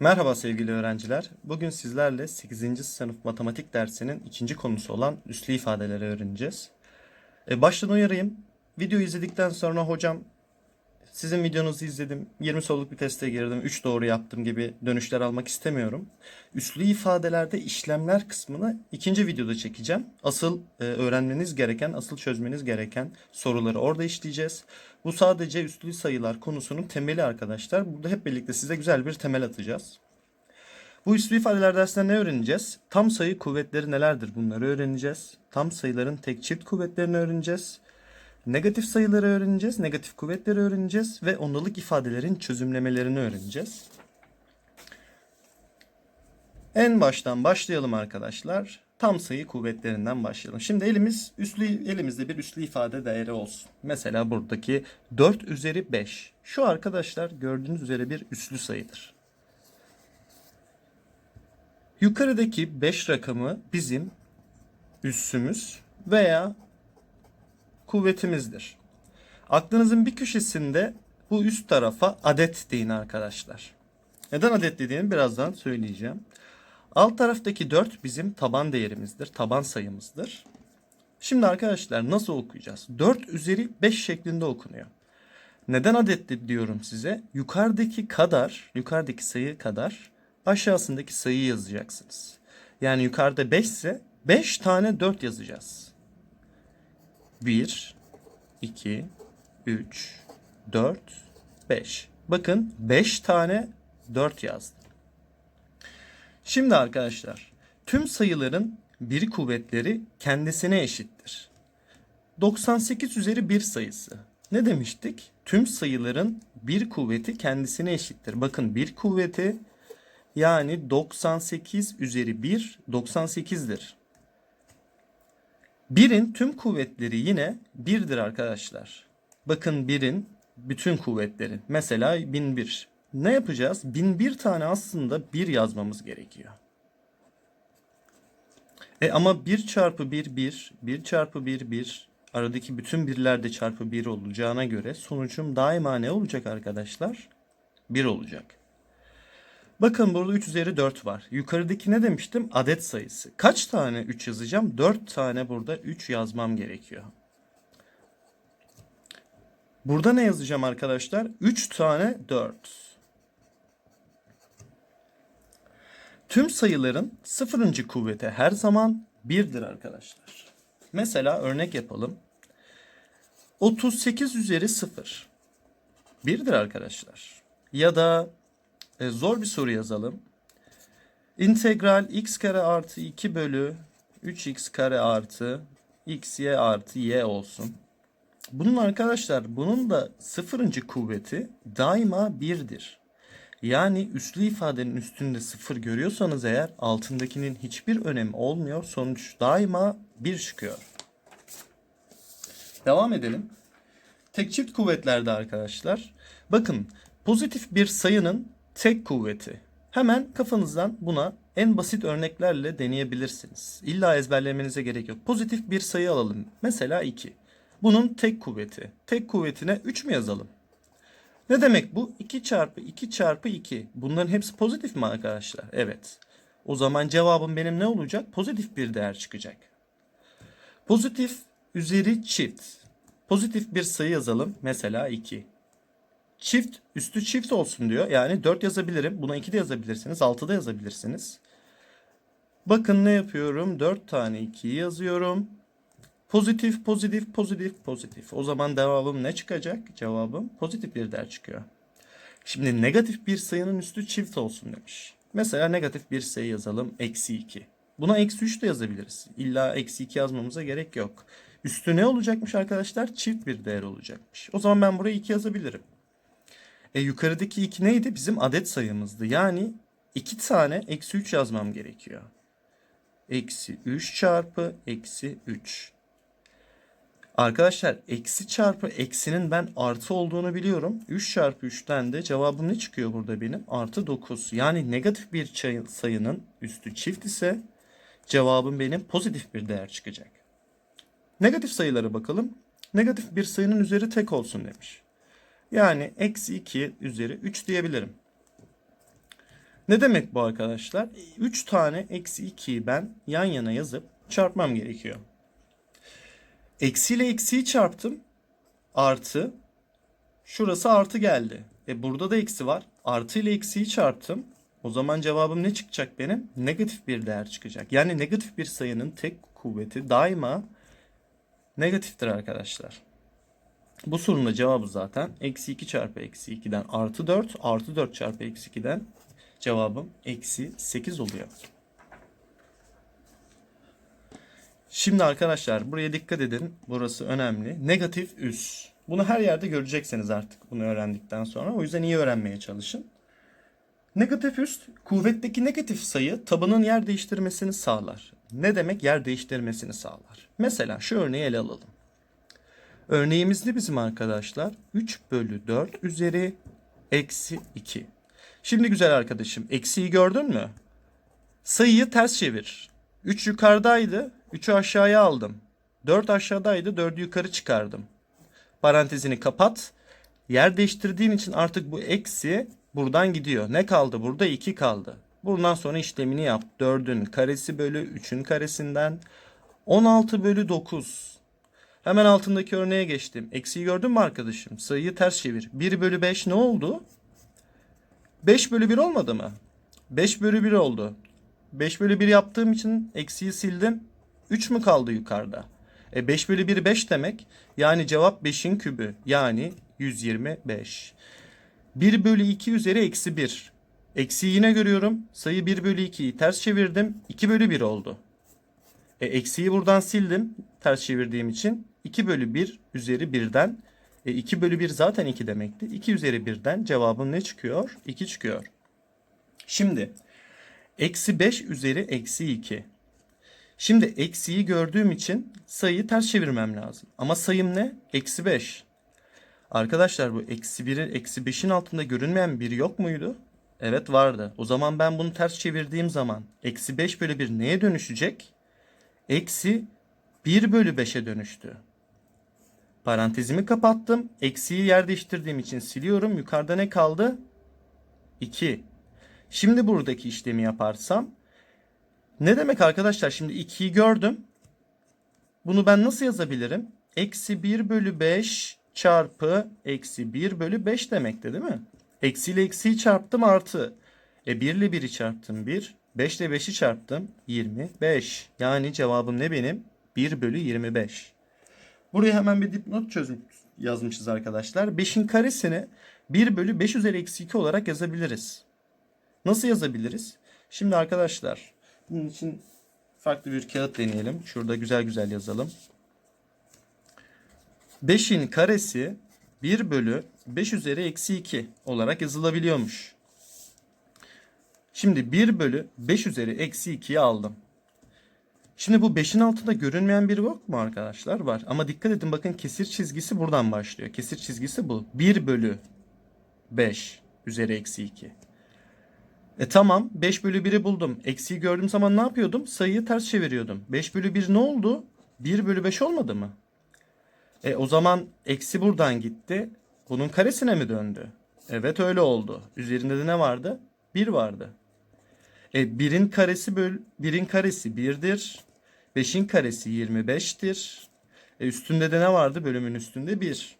Merhaba sevgili öğrenciler. Bugün sizlerle 8. sınıf matematik dersinin ikinci konusu olan üslü ifadeleri öğreneceğiz. E, baştan uyarayım. Videoyu izledikten sonra hocam sizin videonuzu izledim. 20 soruluk bir teste girdim. 3 doğru yaptım gibi dönüşler almak istemiyorum. Üslü ifadelerde işlemler kısmını ikinci videoda çekeceğim. Asıl e, öğrenmeniz gereken, asıl çözmeniz gereken soruları orada işleyeceğiz. Bu sadece üslü sayılar konusunun temeli arkadaşlar. Burada hep birlikte size güzel bir temel atacağız. Bu üslü ifadeler dersinde ne öğreneceğiz? Tam sayı kuvvetleri nelerdir bunları öğreneceğiz. Tam sayıların tek çift kuvvetlerini öğreneceğiz. Negatif sayıları öğreneceğiz, negatif kuvvetleri öğreneceğiz ve ondalık ifadelerin çözümlemelerini öğreneceğiz. En baştan başlayalım arkadaşlar. Tam sayı kuvvetlerinden başlayalım. Şimdi elimiz üslü elimizde bir üslü ifade değeri olsun. Mesela buradaki 4 üzeri 5. Şu arkadaşlar gördüğünüz üzere bir üslü sayıdır. Yukarıdaki 5 rakamı bizim üssümüz veya kuvvetimizdir. Aklınızın bir köşesinde bu üst tarafa adet deyin arkadaşlar. Neden adet dediğimi birazdan söyleyeceğim. Alt taraftaki 4 bizim taban değerimizdir, taban sayımızdır. Şimdi arkadaşlar nasıl okuyacağız? 4 üzeri 5 şeklinde okunuyor. Neden adetli diyorum size? Yukarıdaki kadar, yukarıdaki sayı kadar aşağısındaki sayıyı yazacaksınız. Yani yukarıda 5 ise 5 tane 4 yazacağız. 1, 2, 3, 4, 5. Bakın 5 tane 4 yazdım. Şimdi arkadaşlar tüm sayıların bir kuvvetleri kendisine eşittir. 98 üzeri 1 sayısı. Ne demiştik? Tüm sayıların bir kuvveti kendisine eşittir. Bakın bir kuvveti yani 98 üzeri 1 98'dir. Birin tüm kuvvetleri yine birdir arkadaşlar. Bakın birin bütün kuvvetleri. Mesela 1001. Ne yapacağız? 1001 tane aslında 1 yazmamız gerekiyor. E ama 1 çarpı 1 1, 1 çarpı 1 1. Aradaki bütün birler de çarpı 1 olacağına göre sonucum daima ne olacak arkadaşlar? 1 olacak. Bakın burada 3 üzeri 4 var. Yukarıdaki ne demiştim? Adet sayısı. Kaç tane 3 yazacağım? 4 tane burada 3 yazmam gerekiyor. Burada ne yazacağım arkadaşlar? 3 tane 4. Tüm sayıların sıfırıncı kuvveti her zaman 1'dir arkadaşlar. Mesela örnek yapalım. 38 üzeri 0. 1'dir arkadaşlar. Ya da e, zor bir soru yazalım. İntegral x kare artı 2 bölü 3x kare artı x y artı y olsun. Bunun arkadaşlar bunun da sıfırıncı kuvveti daima birdir. Yani üslü ifadenin üstünde sıfır görüyorsanız eğer altındakinin hiçbir önemi olmuyor. Sonuç daima bir çıkıyor. Devam edelim. Tek çift kuvvetlerde arkadaşlar. Bakın pozitif bir sayının tek kuvveti. Hemen kafanızdan buna en basit örneklerle deneyebilirsiniz. İlla ezberlemenize gerek yok. Pozitif bir sayı alalım. Mesela 2. Bunun tek kuvveti. Tek kuvvetine 3 mü yazalım? Ne demek bu? 2 çarpı 2 çarpı 2. Bunların hepsi pozitif mi arkadaşlar? Evet. O zaman cevabım benim ne olacak? Pozitif bir değer çıkacak. Pozitif üzeri çift. Pozitif bir sayı yazalım. Mesela 2. Çift üstü çift olsun diyor. Yani 4 yazabilirim. Buna 2 de yazabilirsiniz. 6 da yazabilirsiniz. Bakın ne yapıyorum? 4 tane 2'yi yazıyorum. Pozitif, pozitif, pozitif, pozitif. O zaman devamım ne çıkacak? Cevabım pozitif bir değer çıkıyor. Şimdi negatif bir sayının üstü çift olsun demiş. Mesela negatif bir sayı yazalım. Eksi 2. Buna eksi 3 de yazabiliriz. İlla eksi 2 yazmamıza gerek yok. Üstü ne olacakmış arkadaşlar? Çift bir değer olacakmış. O zaman ben buraya 2 yazabilirim. E yukarıdaki 2 neydi? Bizim adet sayımızdı. Yani 2 tane eksi 3 yazmam gerekiyor. Eksi 3 çarpı eksi 3. Arkadaşlar eksi çarpı eksinin ben artı olduğunu biliyorum. 3 çarpı 3'ten de cevabım ne çıkıyor burada benim? Artı 9. Yani negatif bir sayının üstü çift ise cevabım benim pozitif bir değer çıkacak. Negatif sayılara bakalım. Negatif bir sayının üzeri tek olsun demiş. Yani eksi 2 üzeri 3 diyebilirim. Ne demek bu arkadaşlar? 3 tane eksi 2'yi ben yan yana yazıp çarpmam gerekiyor. Eksi ile eksiyi çarptım. Artı. Şurası artı geldi. E burada da eksi var. Artı ile eksiyi çarptım. O zaman cevabım ne çıkacak benim? Negatif bir değer çıkacak. Yani negatif bir sayının tek kuvveti daima negatiftir arkadaşlar. Bu sorunun cevabı zaten eksi 2 çarpı eksi 2'den artı 4 artı 4 çarpı eksi 2'den cevabım eksi 8 oluyor. Şimdi arkadaşlar buraya dikkat edin. Burası önemli. Negatif üs. Bunu her yerde göreceksiniz artık bunu öğrendikten sonra. O yüzden iyi öğrenmeye çalışın. Negatif üst kuvvetteki negatif sayı tabanın yer değiştirmesini sağlar. Ne demek yer değiştirmesini sağlar? Mesela şu örneği ele alalım. Örneğimiz ne bizim arkadaşlar? 3 bölü 4 üzeri eksi 2. Şimdi güzel arkadaşım eksiyi gördün mü? Sayıyı ters çevir. 3 yukarıdaydı. 3'ü aşağıya aldım. 4 aşağıdaydı. 4'ü yukarı çıkardım. Parantezini kapat. Yer değiştirdiğin için artık bu eksi buradan gidiyor. Ne kaldı burada? 2 kaldı. Bundan sonra işlemini yap. 4'ün karesi bölü 3'ün karesinden 16 bölü 9. Hemen altındaki örneğe geçtim. Eksiği gördün mü arkadaşım? Sayıyı ters çevir. 1 bölü 5 ne oldu? 5 bölü 1 olmadı mı? 5 bölü 1 oldu. 5 bölü 1 yaptığım için eksiği sildim. 3 mü kaldı yukarıda? E 5 bölü 1 5 demek. Yani cevap 5'in kübü. Yani 125. 1 bölü 2 üzeri eksi 1. Eksiği yine görüyorum. Sayı 1 bölü 2'yi ters çevirdim. 2 bölü 1 oldu. E, eksiği buradan sildim. Ters çevirdiğim için. 2 bölü 1 üzeri 1'den. E, 2 bölü 1 zaten 2 demekti. 2 üzeri 1'den cevabım ne çıkıyor? 2 çıkıyor. Şimdi eksi 5 üzeri eksi 2. Şimdi eksiği gördüğüm için sayıyı ters çevirmem lazım. Ama sayım ne? Eksi 5. Arkadaşlar bu eksi 1'in eksi 5'in altında görünmeyen bir yok muydu? Evet vardı. O zaman ben bunu ters çevirdiğim zaman eksi 5 bölü 1 neye dönüşecek? Eksi 1 bölü 5'e dönüştü. Parantezimi kapattım. Eksiği yer değiştirdiğim için siliyorum. Yukarıda ne kaldı? 2. Şimdi buradaki işlemi yaparsam ne demek arkadaşlar? Şimdi 2'yi gördüm. Bunu ben nasıl yazabilirim? Eksi 1 bölü 5 çarpı eksi 1 bölü 5 demekti değil mi? Eksi ile eksiyi çarptım artı. E 1 ile 1'i çarptım 1. 5 ile 5'i çarptım 25. Yani cevabım ne benim? 1 bölü 25. Buraya hemen bir dipnot çözüm yazmışız arkadaşlar. 5'in karesini 1 bölü 5 üzeri eksi 2 olarak yazabiliriz. Nasıl yazabiliriz? Şimdi arkadaşlar bunun için farklı bir kağıt deneyelim. Şurada güzel güzel yazalım. 5'in karesi 1 bölü 5 üzeri eksi 2 olarak yazılabiliyormuş. Şimdi 1 bölü 5 üzeri eksi 2'yi aldım. Şimdi bu 5'in altında görünmeyen bir yok mu arkadaşlar? Var. Ama dikkat edin bakın kesir çizgisi buradan başlıyor. Kesir çizgisi bu. 1 bölü 5 üzeri eksi 2. E tamam 5 bölü 1'i buldum. Eksiği gördüğüm zaman ne yapıyordum? Sayıyı ters çeviriyordum. 5 bölü 1 ne oldu? 1 bölü 5 olmadı mı? E o zaman eksi buradan gitti. Bunun karesine mi döndü? Evet öyle oldu. Üzerinde de ne vardı? 1 vardı. E 1'in karesi böl 1'in karesi 1'dir. 5'in karesi 25'tir. E üstünde de ne vardı? Bölümün üstünde 1.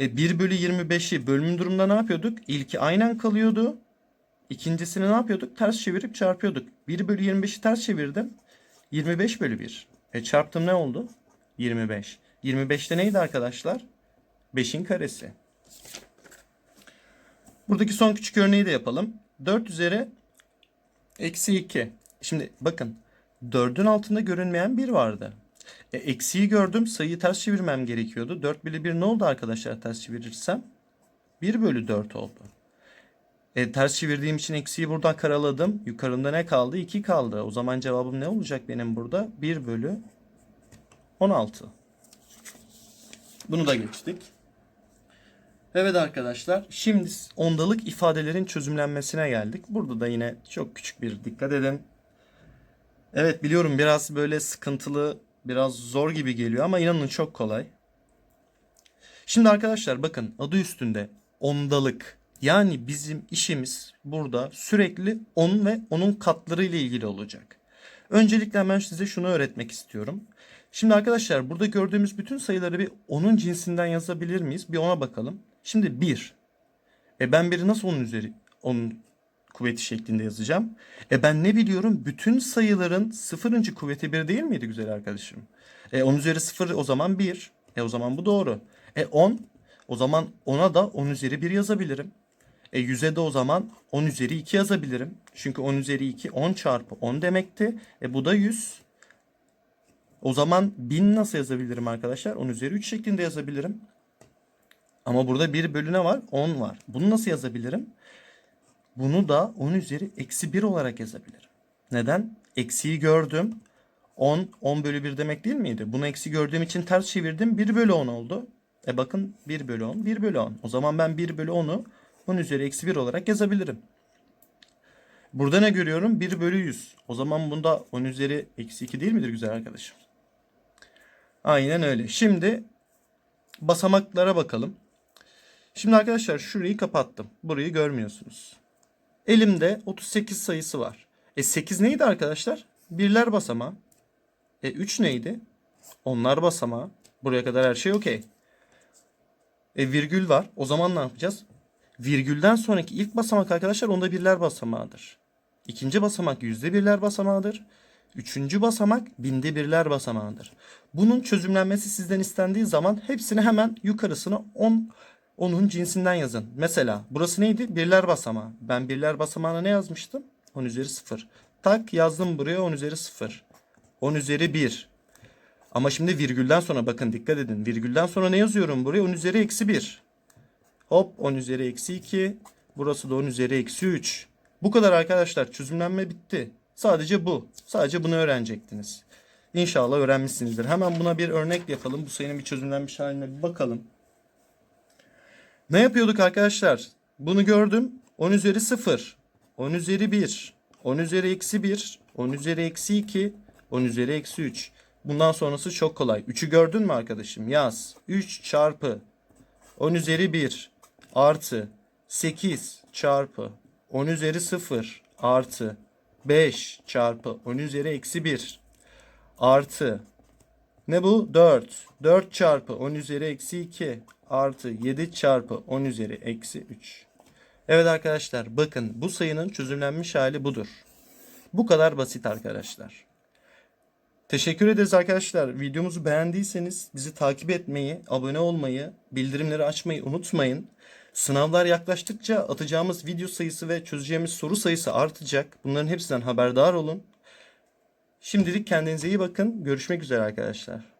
E 1 bölü 25'i bölümün durumunda ne yapıyorduk? İlki aynen kalıyordu. İkincisini ne yapıyorduk? Ters çevirip çarpıyorduk. 1 bölü 25'i ters çevirdim. 25 bölü 1. E çarptım ne oldu? 25. 25'te neydi arkadaşlar? 5'in karesi. Buradaki son küçük örneği de yapalım. 4 üzeri eksi 2. Şimdi bakın 4'ün altında görünmeyen 1 vardı. E, eksiği gördüm sayıyı ters çevirmem gerekiyordu. 4 bölü 1 ne oldu arkadaşlar ters çevirirsem? 1 bölü 4 oldu. E, ters çevirdiğim için eksiği buradan karaladım. Yukarında ne kaldı? 2 kaldı. O zaman cevabım ne olacak benim burada? 1 bölü 16. Bunu da geçtik. Evet arkadaşlar şimdi ondalık ifadelerin çözümlenmesine geldik. Burada da yine çok küçük bir dikkat edin. Evet biliyorum biraz böyle sıkıntılı, biraz zor gibi geliyor ama inanın çok kolay. Şimdi arkadaşlar bakın adı üstünde ondalık Yani bizim işimiz burada sürekli 10 ve onun katları ile ilgili olacak. Öncelikle hemen size şunu öğretmek istiyorum. Şimdi arkadaşlar burada gördüğümüz bütün sayıları bir 10'un cinsinden yazabilir miyiz? Bir ona bakalım. Şimdi 1. E ben biri nasıl 10'un üzeri 10 kuvveti şeklinde yazacağım? E ben ne biliyorum? Bütün sayıların sıfırıncı kuvveti 1 değil miydi güzel arkadaşım? E 10 üzeri 0 o zaman 1. E o zaman bu doğru. E 10 o zaman 10'a da 10 üzeri 1 yazabilirim. E 100'e de o zaman 10 üzeri 2 yazabilirim. Çünkü 10 üzeri 2 10 çarpı 10 demekti. E bu da 100. O zaman 1000 nasıl yazabilirim arkadaşlar? 10 üzeri 3 şeklinde yazabilirim. Ama burada 1 bölü ne var? 10 var. Bunu nasıl yazabilirim? Bunu da 10 üzeri eksi 1 olarak yazabilirim. Neden? Eksiyi gördüm. 10, 10 bölü 1 demek değil miydi? Bunu eksi gördüğüm için ters çevirdim. 1 bölü 10 oldu. E bakın 1 bölü 10, 1 bölü 10. O zaman ben 1 bölü 10'u 10 üzeri eksi 1 olarak yazabilirim. Burada ne görüyorum? 1 bölü 100. O zaman bunda 10 üzeri eksi 2 değil midir güzel arkadaşım? Aynen öyle. Şimdi basamaklara bakalım. Şimdi arkadaşlar şurayı kapattım. Burayı görmüyorsunuz. Elimde 38 sayısı var. E 8 neydi arkadaşlar? Birler basamağı. E 3 neydi? Onlar basamağı. Buraya kadar her şey okey. E virgül var. O zaman ne yapacağız? Virgülden sonraki ilk basamak arkadaşlar onda birler basamağıdır. İkinci basamak yüzde birler basamağıdır. Üçüncü basamak binde birler basamağıdır. Bunun çözümlenmesi sizden istendiği zaman hepsini hemen yukarısına 10 onun cinsinden yazın. Mesela burası neydi? Birler basamağı. Ben birler basamağına ne yazmıştım? 10 üzeri 0. Tak yazdım buraya 10 üzeri 0. 10 üzeri 1. Ama şimdi virgülden sonra bakın dikkat edin. Virgülden sonra ne yazıyorum buraya? 10 üzeri eksi 1. Hop 10 üzeri eksi 2. Burası da 10 üzeri eksi 3. Bu kadar arkadaşlar çözümlenme bitti. Sadece bu. Sadece bunu öğrenecektiniz. İnşallah öğrenmişsinizdir. Hemen buna bir örnek yapalım. Bu sayının bir çözümlenmiş haline bir bakalım. Ne yapıyorduk arkadaşlar? Bunu gördüm. 10 üzeri 0. 10 üzeri 1. 10 üzeri eksi 1. 10 üzeri eksi 2. 10 üzeri eksi 3. Bundan sonrası çok kolay. 3'ü gördün mü arkadaşım? Yaz. 3 çarpı 10 üzeri 1 artı 8 çarpı 10 üzeri 0 artı 5 çarpı 10 üzeri eksi 1 artı ne bu? 4. 4 çarpı 10 üzeri eksi 2 artı 7 çarpı 10 üzeri eksi 3. Evet arkadaşlar bakın bu sayının çözümlenmiş hali budur. Bu kadar basit arkadaşlar. Teşekkür ederiz arkadaşlar. Videomuzu beğendiyseniz bizi takip etmeyi, abone olmayı, bildirimleri açmayı unutmayın. Sınavlar yaklaştıkça atacağımız video sayısı ve çözeceğimiz soru sayısı artacak. Bunların hepsinden haberdar olun. Şimdilik kendinize iyi bakın. Görüşmek üzere arkadaşlar.